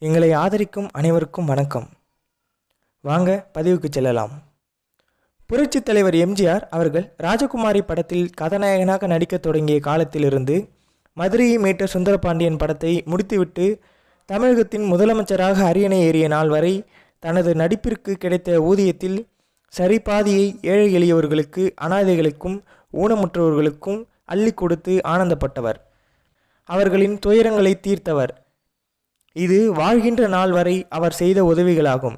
எங்களை ஆதரிக்கும் அனைவருக்கும் வணக்கம். வாங்க பதிவுக்கு செல்லலாம். புரட்சித் தலைவர் எம்ஜிஆர் அவர்கள் ராஜகுமாரி படத்தில் கதாநாயகனாக நடிக்கத் தொடங்கிய காலத்திலிருந்து மதுரையை மீட்ட சுந்தரபாண்டியன் படத்தை முடித்துவிட்டு தமிழகத்தின் முதலமைச்சராக அரியணை ஏறிய நாள் வரை தனது நடிப்பிற்கு கிடைத்த ஊதியத்தில் சரிபாதியை ஏழை எளியவர்களுக்கு அனாதைகளுக்கும் ஊனமுற்றவர்களுக்கும் அள்ளி கொடுத்து ஆனந்தப்பட்டவர். அவர்களின் துயரங்களை தீர்த்தவர். இது வாழ்கின்ற நாள் வரை அவர் செய்த உதவிகளாகும்.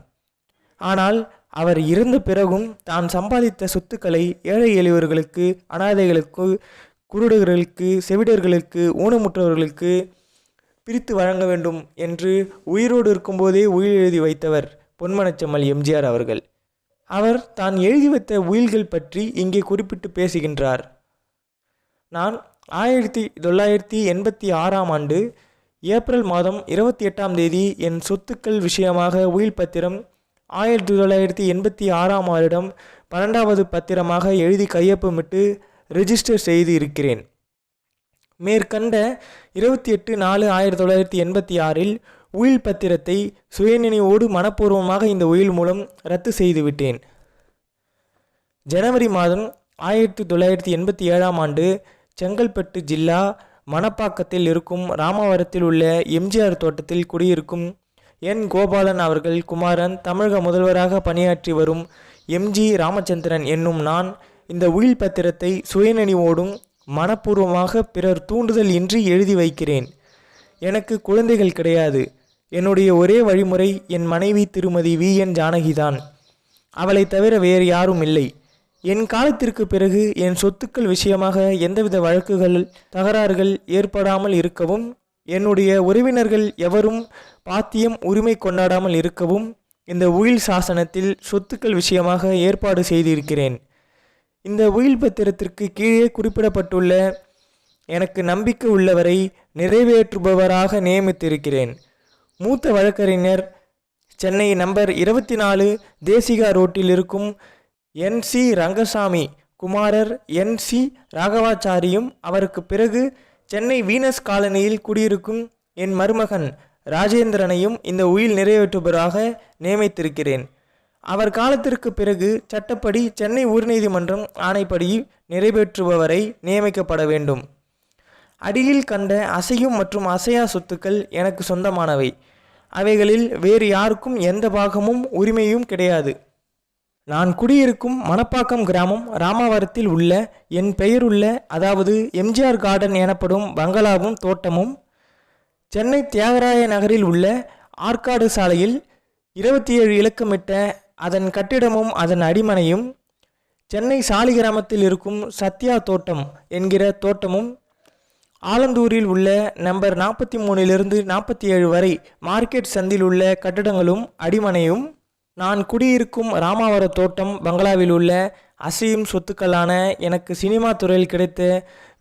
ஆனால் அவர் இருந்த பிறகும் தான் சம்பாதித்த சொத்துக்களை ஏழை எளியவர்களுக்கு அனாதைகளுக்கு குருடர்களுக்கு செவிடர்களுக்கு ஊனமுற்றவர்களுக்கு பிரித்து வழங்க வேண்டும் என்று உயிரோடு இருக்கும்போதே உயிர் எழுதி வைத்தவர் பொன்மனச்செம்மல் எம்ஜிஆர் அவர்கள். அவர் தான் எழுதி வைத்த உயில்கள் பற்றி இங்கே குறிப்பிட்டு பேசுகின்றார். நான் ஆயிரத்தி தொள்ளாயிரத்தி எண்பத்தி ஆறாம் ஆண்டு ஏப்ரல் மாதம் இருபத்தி எட்டாம் தேதி என் சொத்துக்கள் விஷயமாக உயில் பத்திரம் ஆயிரத்தி தொள்ளாயிரத்தி எண்பத்தி ஆறாம் வருடம் பன்னெண்டாவது பத்திரமாக எழுதி கையொப்பமிட்டு ரெஜிஸ்டர் செய்து இருக்கிறேன் மேற்கண்ட இருபத்தி எட்டு நாலு ஆயிரத்தி தொள்ளாயிரத்தி எண்பத்தி ஆறில் உயில் பத்திரத்தை சுயநினைவோடு மனப்பூர்வமாக இந்த உயில் மூலம் ரத்து செய்துவிட்டேன். ஜனவரி மாதம் ஆயிரத்தி தொள்ளாயிரத்தி எண்பத்தி ஏழாம் ஆண்டு செங்கல்பட்டு ஜில்லா மணப்பாக்கத்தில் இருக்கும் ராமவரத்தில் உள்ள எம்ஜிஆர் தோட்டத்தில் குடியிருக்கும் என் கோபாலன் அவர்கள் குமாரன் தமிழக முதல்வராக பணியாற்றி வரும் எம்ஜி ராமச்சந்திரன் என்னும் நான் இந்த உயில் பத்திரத்தை சுயநினைவோடும் மனப்பூர்வமாக பிறர் தூண்டுதல் இன்றி எழுதி வைக்கிறேன். எனக்கு குழந்தைகள் கிடையாது. என்னுடைய ஒரே வழிமுறை என் மனைவி திருமதி வி. என். ஜானகிதான். அவளை தவிர வேறு யாரும் இல்லை. என் காலத்திற்கு பிறகு என் சொத்துக்கள் விஷயமாக எந்தவித வழக்குகள் தகராறுகள் ஏற்படாமல் இருக்கவும் என்னுடைய உறவினர்கள் எவரும் பாத்தியம் உரிமை கொண்டாடாமல் இருக்கவும் இந்த உயில் சாசனத்தில் சொத்துக்கள் விஷயமாக ஏற்பாடு செய்திருக்கிறேன். இந்த உயில் பத்திரத்திற்கு கீழே குறிப்பிடப்பட்டுள்ள எனக்கு நம்பிக்கை உள்ளவரை நிறைவேற்றுபவராக நியமித்திருக்கிறேன். மூத்த வழக்கறிஞர் சென்னை நம்பர் இருபத்தி நாலு தேசிகா ரோட்டில் இருக்கும் என் சி. ரங்கசாமி குமாரர் என் சி. ராகவாச்சாரியும் அவருக்கு பிறகு சென்னை வீனஸ் காலனியில் குடியிருக்கும் என் மருமகன் ராஜேந்திரனையும் இந்த உயில் நிறைவேற்றுபவராக நியமித்திருக்கிறேன். அவர் காலத்திற்கு பிறகு சட்டப்படி சென்னை உயர்நீதிமன்றம் ஆணைப்படி நிறைவேற்றுபவரை நியமிக்கப்பட வேண்டும். அடியில் கண்ட அசையும் மற்றும் அசையா சொத்துக்கள் எனக்கு சொந்தமானவை. அவைகளில் வேறு யாருக்கும் எந்த பாகமும் உரிமையும் கிடையாது. நான் குடியிருக்கும் மணப்பாக்கம் கிராமம் ராமாவரத்தில் உள்ள என் பெயருள்ள அதாவது எம்ஜிஆர் கார்டன் எனப்படும் பங்களாவும் தோட்டமும் சென்னை தியாகராய நகரில் உள்ள ஆற்காடு சாலையில் இருபத்தி ஏழு இலக்கமிட்ட அதன் கட்டிடமும் அதன் அடிமனையும் சென்னை சாலிகிராமத்தில் இருக்கும் சத்யா தோட்டம் என்கிற தோட்டமும் ஆலந்தூரில் உள்ள நம்பர் நாற்பத்தி மூணிலிருந்து நாற்பத்தி ஏழு வரை மார்க்கெட் சந்தில் உள்ள கட்டிடங்களும் அடிமனையும் நான் குடியிருக்கும் ராமாவர தோட்டம் பங்களாவில் உள்ள அசையும் சொத்துக்களான எனக்கு சினிமா துறையில் கிடைத்த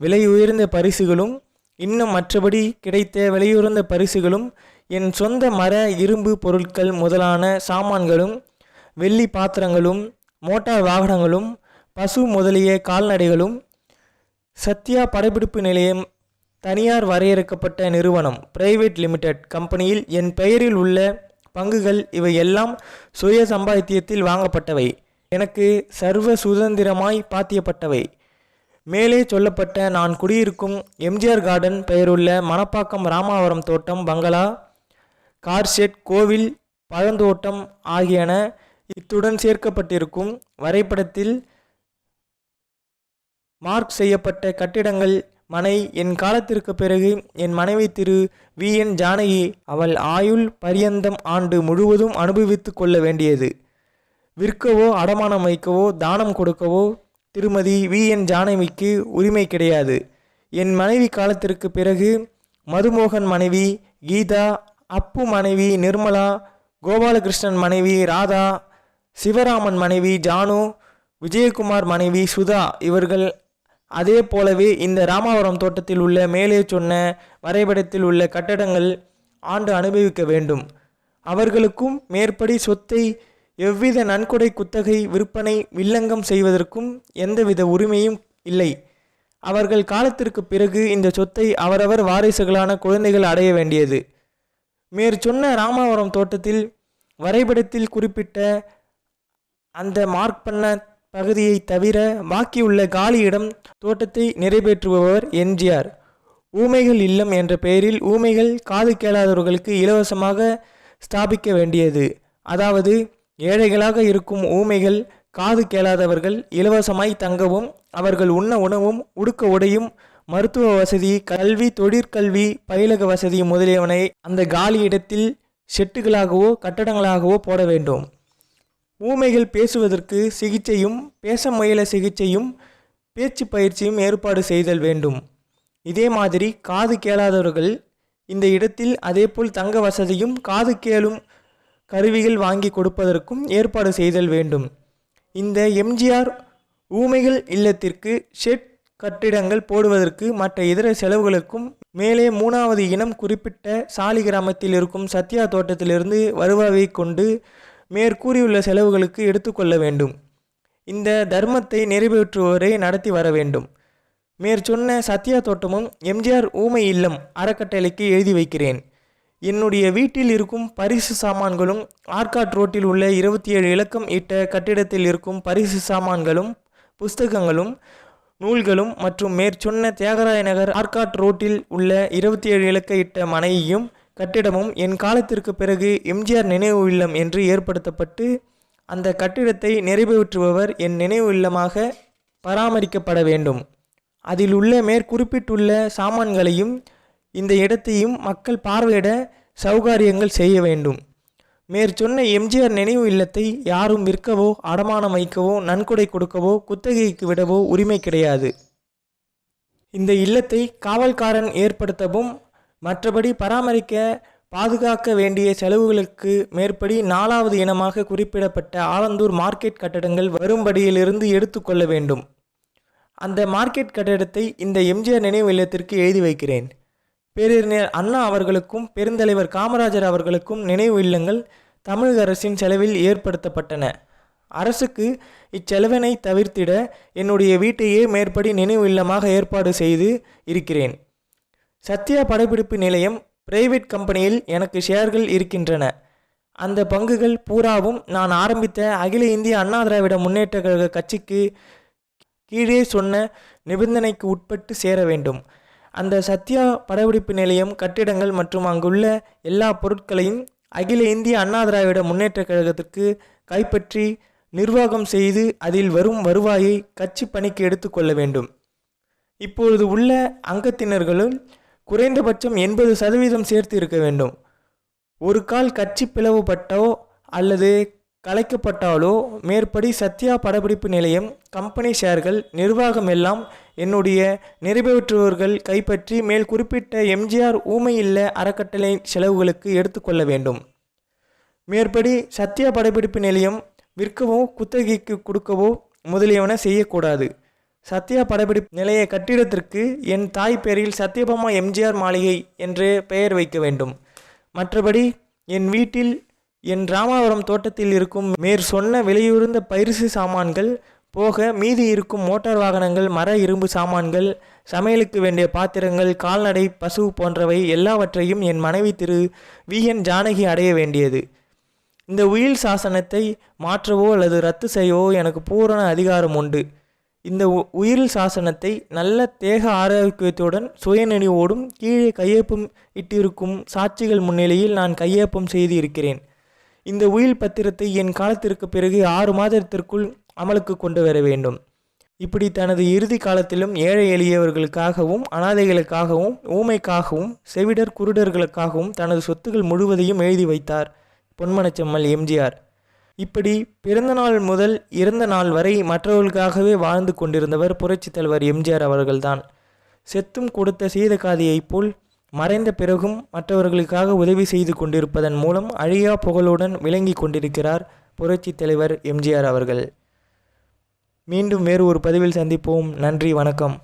விலை உயர்ந்த பரிசுகளும் இன்னும் மற்றபடி கிடைத்த விலையுயர்ந்த பரிசுகளும் என் சொந்த மர இரும்பு பொருட்கள் முதலான சாமான்களும் வெள்ளி பாத்திரங்களும் மோட்டார் வாகனங்களும் பசு முதலிய கால்நடைகளும் சத்யா படப்பிடிப்பு நிலையம் தனியார் வரையறுக்கப்பட்ட நிறுவனம் பிரைவேட் லிமிடெட் கம்பெனியில் என் பெயரில் உள்ள பங்குகள் இவை எல்லாம் சுய சம்பாத்தியத்தில் வாங்கப்பட்டவை. எனக்கு சர்வ சுதந்திரமாய் பாத்தியப்பட்டவை. மேலே சொல்லப்பட்ட நான் குடியிருக்கும் எம்ஜிஆர் கார்டன் பெயருள்ள மணப்பாக்கம் ராமாவரம் தோட்டம் பங்களா கார்ஷெட் கோவில் பழந்தோட்டம் ஆகியன இத்துடன் சேர்க்கப்பட்டிருக்கும். வரைபடத்தில் மார்க் செய்யப்பட்ட கட்டிடங்கள் மனை என் காலத்திற்கு பிறகு என் மனைவி திரு வி. என். ஜானகி அவள் ஆயுள் பரியந்தம் ஆண்டு முழுவதும் அனுபவித்து கொள்ள வேண்டியது. விற்கவோ அடமானம் வைக்கவோ தானம் கொடுக்கவோ திருமதி வி. என். ஜானகிக்கு உரிமை கிடையாது. என் மனைவி காலத்திற்கு பிறகு மதுமோகன் மனைவி கீதா அப்பு மனைவி நிர்மலா கோபாலகிருஷ்ணன் மனைவி ராதா சிவராமன் மனைவி ஜானு விஜயகுமார் மனைவி சுதா இவர்கள் அதே போலவே இந்த ராமாவரம் தோட்டத்தில் உள்ள மேலே சொன்ன வரைபடத்தில் உள்ள கட்டடங்கள் ஆண்டு அனுபவிக்க வேண்டும். அவர்களுக்கும் மேற்படி சொத்தை எவ்வித நன்கொடை குத்தகை விற்பனை வில்லங்கம் செய்வதற்கும் எந்தவித உரிமையும் இல்லை. அவர்கள் காலத்திற்கு பிறகு இந்த சொத்தை அவரவர் வாரிசுகளான குழந்தைகள் அடைய வேண்டியது. மேற்சொன்ன ராமாவரம் தோட்டத்தில் வரைபடத்தில் குறிப்பிட்ட அந்த மார்க் பண்ண பகுதியை தவிர பாக்கியுள்ள காலியிடம் தோட்டத்தை நிறைவேற்றுபவர் எம்ஜிஆர். ஊமைகள் இல்லம் என்ற பெயரில் ஊமைகள் காது கேளாதவர்களுக்கு இலவசமாக ஸ்தாபிக்க வேண்டியது. அதாவது ஏழைகளாக இருக்கும் ஊமைகள் காது கேளாதவர்கள் இலவசமாய் தங்கவும் அவர்கள் உண்ண உணவும் உடுக்க உடையும் மருத்துவ வசதி கல்வி தொழிற்கல்வி பயிலக வசதி முதலியவனை அந்த காலி இடத்தில் ஷெட்டுகளாகவோ கட்டடங்களாகவோ போட வேண்டும். ஊமைகள் பேசுவதற்கு சிகிச்சையும் பேச முயல சிகிச்சையும் பேச்சு பயிற்சியும் ஏற்பாடு செய்தல் வேண்டும். இதே மாதிரி காது கேளாதவர்கள் இந்த இடத்தில் அதேபோல் தங்க வசதியும் காது கேளும் கருவிகள் வாங்கி கொடுப்பதற்கும் ஏற்பாடு செய்தல் வேண்டும். இந்த எம்ஜிஆர் ஊமைகள் இல்லத்திற்கு ஷெட் கட்டிடங்கள் போடுவதற்கு மற்ற இதர செலவுகளுக்கும் மேலே மூணாவது இனம் குறிப்பிட்ட சாலி கிராமத்தில் இருக்கும் சத்யா தோட்டத்திலிருந்து வருவாயை கொண்டு மேற்கூறியுள்ள செலவுகளுக்கு எடுத்துக்கொள்ள வேண்டும். இந்த தர்மத்தை நிறைவேற்றுவோரை நடத்தி வர வேண்டும். மேற்சொன்ன சத்யா தோட்டமும் எம்ஜிஆர் ஊமை இல்லம் அறக்கட்டளைக்கு எழுதி வைக்கிறேன். என்னுடைய வீட்டில் இருக்கும் பரிசு சாமான்களும் ஆர்காட் ரோட்டில் உள்ள இருபத்தி ஏழு இலக்கம் இட்ட கட்டிடத்தில் இருக்கும் பரிசு சாமான்களும் புஸ்தகங்களும் நூல்களும் மற்றும் மேற்சொன்ன தியாகராய நகர் ஆர்காட் ரோட்டில் உள்ள இருபத்தி ஏழு இலக்க இட்ட மனையையும் கட்டிடமும் என் காலத்திற்கு பிறகு எம்ஜிஆர் நினைவு இல்லம் என்று ஏற்படுத்தப்பட்டு அந்த கட்டிடத்தை நிறைவேற்றுபவர் என் நினைவு இல்லமாக பராமரிக்கப்பட வேண்டும். அதில் உள்ள மேற்குறிப்பிட்டுள்ள சாமான்களையும் இந்த இடத்தையும் மக்கள் பார்வையிட சௌகாரியங்கள் செய்ய வேண்டும். மேற்சொன்ன எம்ஜிஆர் நினைவு இல்லத்தை யாரும் விற்கவோ அடமானம் வைக்கவோ நன்கொடை கொடுக்கவோ குத்தகைக்கு விடவோ உரிமை கிடையாது. இந்த இல்லத்தை காவல்காரன் ஏற்படுத்தவும் மற்றபடி பராமரிக்க பாதுகாக்க வேண்டிய செலவுகளுக்கு மேற்படி நாலாவது இனமாக குறிப்பிடப்பட்ட ஆலந்தூர் மார்க்கெட் கட்டடங்கள் வரும்படியிலிருந்து எடுத்துக்கொள்ள வேண்டும். அந்த மார்க்கெட் கட்டடத்தை இந்த எம்ஜிஆர் நினைவு இல்லத்திற்கு எழுதி வைக்கிறேன். பேரறிஞர் அண்ணா அவர்களுக்கும் பெருந்தலைவர் காமராஜர் அவர்களுக்கும் நினைவு இல்லங்கள் தமிழக அரசின் செலவில் ஏற்படுத்தப்பட்டன. அரசுக்கு இச்செலவினை தவிர்த்திட என்னுடைய வீட்டையே மேற்படி நினைவு இல்லமாக ஏற்பாடு செய்து இருக்கிறேன். சத்யா படப்பிடிப்பு நிலையம் பிரைவேட் கம்பெனியில் எனக்கு ஷேர்கள் இருக்கின்றன. அந்த பங்குகள் பூராவும் நான் ஆரம்பித்த அகில இந்திய அண்ணா திராவிட முன்னேற்ற கழக கட்சிக்கு கீழே சொன்ன நிபந்தனைக்கு உட்பட்டு சேர வேண்டும். அந்த சத்யா படப்பிடிப்பு நிலையம் கட்டிடங்கள் மற்றும் அங்குள்ள எல்லா பொருட்களையும் அகில இந்திய அண்ணா திராவிட முன்னேற்ற கழகத்திற்கு கைப்பற்றி நிர்வாகம் செய்து அதில் வரும் வருவாயை கட்சி பணிக்கு எடுத்துக்கொள்ள வேண்டும். இப்பொழுது உள்ள அங்கத்தினர்களும் குறைந்தபட்சம் எண்பது சதவீதம் சேர்த்து இருக்க வேண்டும். ஒரு கால் கட்சி பிளவுபட்டோ அல்லது கலைக்கப்பட்டாலோ மேற்படி சத்யா படப்பிடிப்பு நிலையம் கம்பெனி ஷேர்கள் நிர்வாகம் எல்லாம் என்னுடைய நிறைவேற்றுவர்கள் கைப்பற்றி மேல் குறிப்பிட்ட எம்ஜிஆர் ஊமையில்ல அறக்கட்டளை செலவுகளுக்கு எடுத்துக்கொள்ள வேண்டும். மேற்படி சத்யா படப்பிடிப்பு நிலையம் விற்கவோ குத்தகைக்கு கொடுக்கவோ முதலியவன செய்யக்கூடாது. சத்யா படப்பிடிப்பு நிலைய கட்டிடத்திற்கு என் தாய் பெயரில் சத்யபாமா எம்ஜிஆர் மாளிகை என்று பெயர் வைக்க வேண்டும். மற்றபடி என் வீட்டில் என் ராமாவரம் தோட்டத்தில் இருக்கும் மேற் சொன்ன விலையுறந்த பரிசு சாமான்கள் போக மீதி இருக்கும் மோட்டார் வாகனங்கள் மர இரும்பு சாமான்கள் சமையலுக்கு வேண்டிய பாத்திரங்கள் கால்நடை பசு போன்றவை எல்லாவற்றையும் என் மனைவி திரு வி. என். ஜானகி அடைய வேண்டியது. இந்த உயில் சாசனத்தை மாற்றவோ அல்லது ரத்து செய்யவோ எனக்கு பூரண அதிகாரம் உண்டு. இந்த உயிரில் சாசனத்தை நல்ல தேக ஆரோக்கியத்துடன் சுயநினைவோடும் கீழே கையொப்பம் இட்டிருக்கும் சாட்சிகள் முன்னிலையில் நான் கையொப்பம் செய்து இருக்கிறேன் இந்த உயில் பத்திரத்தை என் காலத்திற்கு பிறகு ஆறு மாதத்திற்குள் அமலுக்கு கொண்டு வர வேண்டும். இப்படி தனது இறுதி காலத்திலும் ஏழை எளியவர்களுக்காகவும் அனாதைகளுக்காகவும் ஊமைக்காகவும் செவிடர் குருடர்களுக்காகவும் தனது சொத்துக்கள் முழுவதையும் எழுதி வைத்தார். பொன்மனச்செம்மல் எம்ஜிஆர் இப்படி பிறந்த நாள் முதல் இறந்த நாள் வரை மற்றவர்களுக்காகவே வாழ்ந்து கொண்டிருந்தவர் புரட்சித் தலைவர் எம்ஜிஆர் அவர்கள்தான். செத்தும் கொடுத்த சீதகாதியைப் போல் மறைந்த பிறகும் மற்றவர்களுக்காக உதவி செய்து கொண்டிருப்பதன் மூலம் அழியா புகழுடன் விளங்கி கொண்டிருக்கிறார் புரட்சித் தலைவர் எம்ஜிஆர் அவர்கள். மீண்டும் வேறு ஒரு பதிவில் சந்திப்போம். நன்றி வணக்கம்.